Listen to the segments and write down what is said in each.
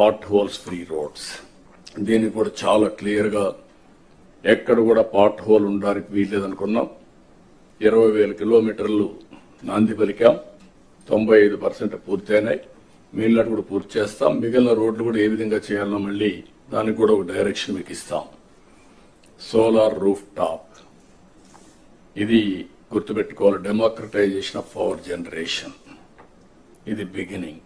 Pot holes free roads దీన్ని కూడా చాలా క్లియర్గా ఎక్కడ కూడా పాట్ హోల్ ఉండడానికి వీల్లేదనుకున్నాం. ఇరవై వేల కిలోమీటర్లు నాంది పలికాం. తొంభై ఐదు పర్సెంట్ పూర్తయినాయి. మిగిలినట్టు కూడా పూర్తి చేస్తాం. మిగిలిన రోడ్లు కూడా ఏ విధంగా చేయాలో మళ్ళీ దానికి కూడా ఒక డైరెక్షన్ మీకు ఇస్తాం. సోలార్ రూఫ్ టాప్ ఇది గుర్తుపెట్టుకోవాలి డెమోక్రటైజేషన్ ఆఫ్ పవర్ జనరేషన్ ఇది బిగినింగ్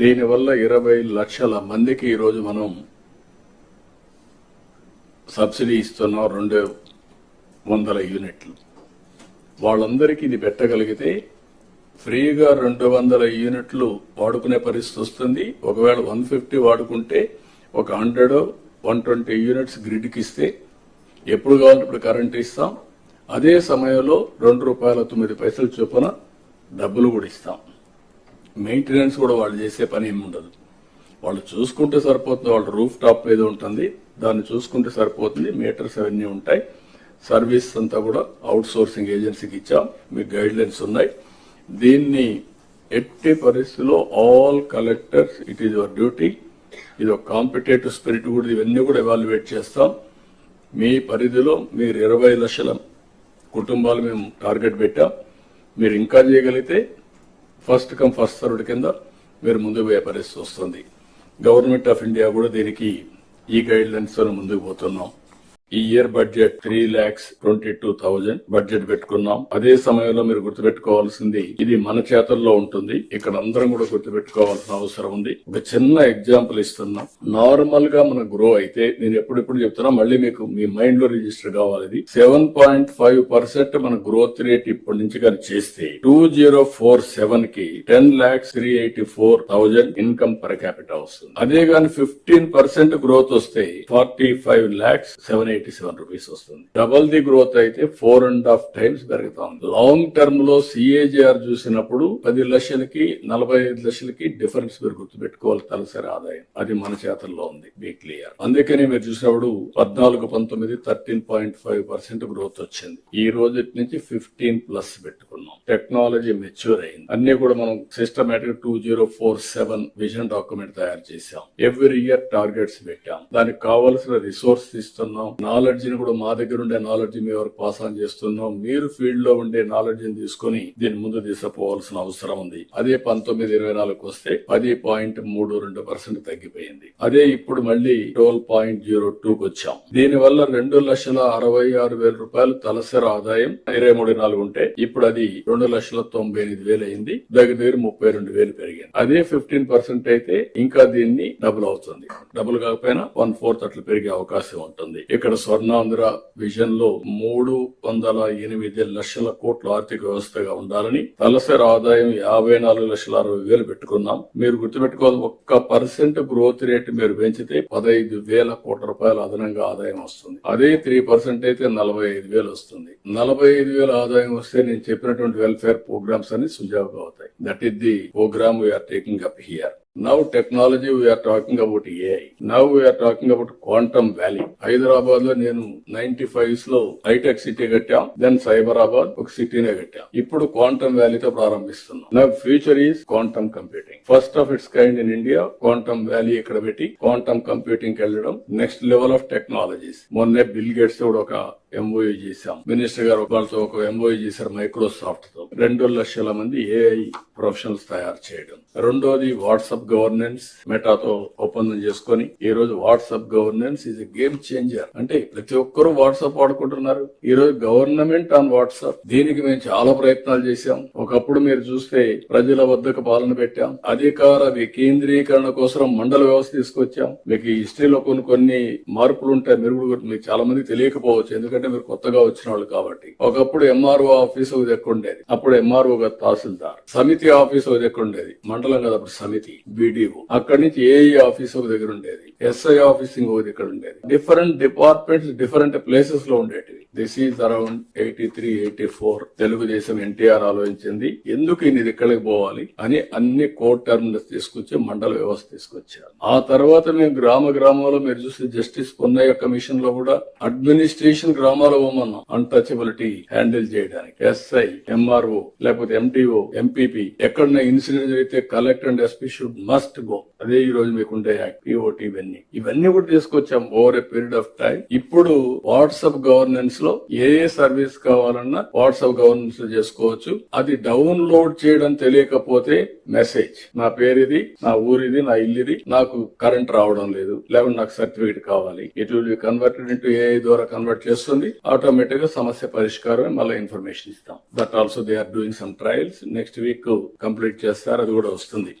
దీనివల్ల ఇరవై లక్షల మందికి ఈరోజు మనం సబ్సిడీ ఇస్తున్నాం రెండు వందల యూనిట్లు. వాళ్ళందరికీ ఇది పెట్టగలిగితే ఫ్రీగా రెండు వందల యూనిట్లు వాడుకునే పరిస్థితి వస్తుంది. ఒకవేళ వన్ ఫిఫ్టీ వాడుకుంటే ఒక హండ్రెడ్ వన్ ట్వంటీ యూనిట్స్ గ్రిడ్కి ఇస్తే ఎప్పుడు కావాలంటే ఇప్పుడు కరెంట్ ఇస్తాం. అదే సమయంలో రెండు రూపాయల తొమ్మిది పైసలు చొప్పున డబ్బులు కూడా ఇస్తాం. మెయింటెనెన్స్ కూడా వాళ్ళు చేసే పని ఏమి ఉండదు. వాళ్ళు చూసుకుంటే సరిపోతుంది వాళ్ళ రూఫ్ టాప్ ఏదో ఉంటుంది దాన్ని చూసుకుంటే సరిపోతుంది మీటర్స్ అవన్నీ ఉంటాయి. సర్వీస్ అంతా కూడా అవుట్ సోర్సింగ్ ఏజెన్సీకి ఇచ్చాం మీకు గైడ్ లైన్స్ ఉన్నాయి. దీన్ని ఎట్టి పరిస్థితుల్లో all collectors it is your duty. ఇది ఒక కాంపిటేటివ్ స్పిరిట్ కూడా ఇవన్నీ కూడా ఎవాల్యుయేట్ చేస్తాం. మీ పరిధిలో మీరు ఇరవై లక్షల కుటుంబాలు మేము టార్గెట్ పెట్టాం. మీరు ఇంకా చేయగలిగితే ఫస్ట్ కమ్ ఫస్ట్ సర్వ్డ్ కింద మీరు ముందుకు పోయే పరిస్థితి వస్తుంది. గవర్నమెంట్ ఆఫ్ ఇండియా కూడా దీనికి ఈ గైడ్ లైన్స్తో ముందుకు పోతున్నాం. ఈ year budget three lakhs twenty two thousand budget పెట్టుకున్నాం. అదే సమయంలో మీరు గుర్తుపెట్టుకోవాల్సింది ఇది మన చేతుల్లో ఉంటుంది. ఇక్కడ అందరం కూడా గుర్తుపెట్టుకోవాల్సిన అవసరం ఉంది. ఒక చిన్న ఎగ్జాంపుల్ ఇస్తున్నాం. నార్మల్గా మన గ్రో అయితే నేను ఎప్పుడెప్పుడు చెప్తున్నా మళ్ళీ మీకు మీ మైండ్లో రిజిస్టర్ కావాలి ఇది. సెవెన్ పాయింట్ ఫైవ్ పర్సెంట్ మన గ్రోత్ రేట్ ఇప్పటి నుంచి కానీ చేస్తే టూ జీరో ఫోర్ సెవెన్కి ten lakhs three eighty four thousand income per capital వస్తుంది. అదే కానీ ఫిఫ్టీన్ పర్సెంట్ గ్రోత్ వస్తే forty five lakhs seven eighty seven rupees వస్తుంది. డబల్ ది గ్రోత్ అయితే ఫోర్ అండ్ హాఫ్ టైమ్స్ పెరుగుతా ఉంది. లాంగ్ టర్మ్లో సిఏజీఆర్ చూసినప్పుడు పది లక్షలకి నలభై ఐదు లక్షలకి డిఫరెన్స్ మీరు గుర్తుపెట్టుకోవాలి తలసరి ఆదాయం. అది మన చేతల్లో ఉంది. బీ క్లియర్ అందుకని మీరు చూసినప్పుడు పద్నాలుగు పంతొమ్మిది thirteen point five percent growth వచ్చింది. ఈ రోజు నుంచి ఫిఫ్టీన్ ప్లస్ పెట్టుకున్నాం. టెక్నాలజీ మెచ్యూర్ అయింది. అన్ని కూడా మనం systematic two zero four seven vision document తయారు చేశాం. ఎవ్రీ ఇయర్ టార్గెట్స్ పెట్టాం. దానికి కావాల్సిన రిసోర్స్ ఇస్తున్నాం. నాలెడ్జ్ని కూడా మా దగ్గర ఉండే నాలెడ్జ్ మీ వరకు పాస్ ఆన్ చేస్తున్నాం మీరు ఫీల్డ్లో ఉండే నాలెడ్జ్ని తీసుకుని దీని ముందు తీసుకుపోవాల్సిన అవసరం ఉంది. అదే పంతొమ్మిది ఇరవై నాలుగు వస్తే పది పాయింట్ మూడు రెండు పర్సెంట్ తగ్గిపోయింది. అదే ఇప్పుడు మళ్ళీ ట్వెల్వ్ పాయింట్ జీరో టూకి వచ్చాం. దీని వల్ల రెండు లక్షల అరవై ఆరు వేల రూపాయలు తలసరి ఆదాయం ఇరవై మూడు నాలుగు ఉంటే ఇప్పుడు అది రెండు లక్షల తొంభై ఎనిమిది వేలు అయింది దగ్గర దగ్గర ముప్పై రెండు వేలు పెరిగింది. అదే ఫిఫ్టీన్ పర్సెంట్ అయితే ఇంకా దీన్ని డబుల్ అవుతుంది. డబుల్ కాకపోయినా వన్ ఫోర్త్ అట్లా పెరిగే అవకాశం ఉంటుంది. ఇక్కడ స్వర్ణాంధ్ర విజన్లో మూడు వందల ఎనిమిది లక్షల కోట్ల ఆర్థిక వ్యవస్థగా ఉండాలని తలసరి ఆదాయం యాభై నాలుగు లక్షల అరవై వేలు పెట్టుకున్నాం. మీరు గుర్తుపెట్టుకోవాలి ఒక్క పర్సెంట్ గ్రోత్ రేట్ మీరు పెంచితే పదహైదు వేల కోట్ల రూపాయల అదనంగా ఆదాయం వస్తుంది. అదే త్రీ పర్సెంట్ అయితే నలభై ఐదు వేలు వస్తుంది. నలభై ఐదు వేల ఆదాయం వస్తే నేను చెప్పినటువంటి వెల్ఫేర్ ప్రోగ్రామ్స్ అన్ని సుజావుగా అవుతాయి. That is the programme we are taking up here now technology we are talking about AI now we are talking about quantum valley హైదరాబాద్లో నేను నైన్టీ ఫైవ్స్లో హైటెక్ సిటీ కట్టాం. దెన్ సైబరాబాద్ ఒక సిటీనే కట్టాం. ఇప్పుడు క్వాంటమ్ వ్యాలీతో ప్రారంభిస్తున్నాం. నా future is quantum computing first of its kind in India quantum valley ఇక్కడ పెట్టి క్వాంటమ్ కంప్యూటింగ్ వెళ్ళడం నెక్స్ట్ లెవెల్ ఆఫ్ టెక్నాలజీస్ మొన్నే బిల్ గేట్స్ కూడా ఒక ఎంఓయూ చేశాం. మినిస్టర్ గారు వాళ్ళతో ఒక ఎంఓయూ చేశారు మైక్రోసాఫ్ట్తో రెండు లక్షల మంది ఏఐ ప్రొఫెషనల్స్ తయారు చేయడం. రెండోది వాట్సాప్ గవర్నెన్స్ మెటాతో ఒప్పందం చేసుకొని ఈ రోజు WhatsApp governance is a game changer అంటే ప్రతి ఒక్కరూ వాట్సాప్ వాడుకుంటున్నారు. ఈ రోజు గవర్నమెంట్ ఆన్ వాట్సాప్. దీనికి మేము చాలా ప్రయత్నాలు చేశాం. ఒకప్పుడు మీరు చూస్తే ప్రజల వద్దకు పాలన పెట్టాం. అధికార వికేంద్రీకరణ కోసం మండల వ్యవస్థ తీసుకొచ్చాం. మీకు హిస్టరీలో కొన్ని కొన్ని మార్పులు ఉంటాయి మీరు కూడా మీకు చాలా మంది తెలియకపోవచ్చు. ఎందుకంటే మీరు కొత్తగా వచ్చిన వాళ్ళు కాబట్టి. ఒకప్పుడు ఎంఆర్ఓ ఆఫీస్ ఒక దగ్గర ఉండేది అప్పుడు ఎంఆర్ఓ గారు తహసీల్దార్. సమితి ఆఫీస్ ఒక దగ్గర ఉండేది మండలం కదా అప్పుడు సమితి బీడీఓ అక్కడి నుంచి ఏఈ ఆఫీస్ ఒక దగ్గర ఉండేది. ఎస్ఐ ఆఫీస్ ఇంకొకటి ఇక్కడ ఉండేది. డిఫరెంట్ డిపార్ట్మెంట్స్ డిఫరెంట్ ప్లేసెస్లో ఉండేవి this is around eighty three eighty four Telugudesam NTR ఆలోచించింది. ఎందుకు ఇన్ని ఇక్కడికి పోవాలి అని అన్ని కోర్ట్ టర్మినల్స్ తీసుకొచ్చి మండల వ్యవస్థ తీసుకొచ్చారు. ఆ తర్వాత మేము గ్రామ గ్రామాల్లో మీరు చూస్తే జస్టిస్ పొన్నయ్య కమిషన్లో కూడా అడ్మినిస్ట్రేషన్ గ్రామాల్లో పోమన్నాం అన్టచబిలిటీ హ్యాండిల్ చేయడానికి ఎస్ఐ ఎంఆర్ఓ లేకపోతే ఎంటీఓ ఎంపీపీ ఎక్కడన్నా ఇన్సిడెంట్ జరిగితే collector and SP should must go. అదే ఈ రోజు మీకు ఉండే యాక్ట్ పిఓటి ఇవన్నీ. ఇవన్నీ కూడా తీసుకొచ్చాం over a period of time ఇప్పుడు వాట్సాప్ గవర్నెన్స్ లో ఏ ఏ సర్వీస్ కావాలన్నా వాట్సాప్ గవర్నెన్స్ చేసుకోవచ్చు. అది డౌన్లోడ్ చేయడం తెలియకపోతే మెసేజ్. నా పేరు ఇది నా ఊరిది నా ఇల్లు ఇది నాకు కరెంట్ రావడం లేదు. లేకుంటే నాకు సర్టిఫికేట్ కావాలి. It will be converted into AI ద్వారా కన్వర్ట్ చేస్తుంది. ఆటోమేటిక్గా సమస్య పరిష్కారం మళ్ళీ ఇన్ఫర్మేషన్ ఇస్తాం. That also they are doing some trials next week complete చేస్తారు. అది కూడా వస్తుంది.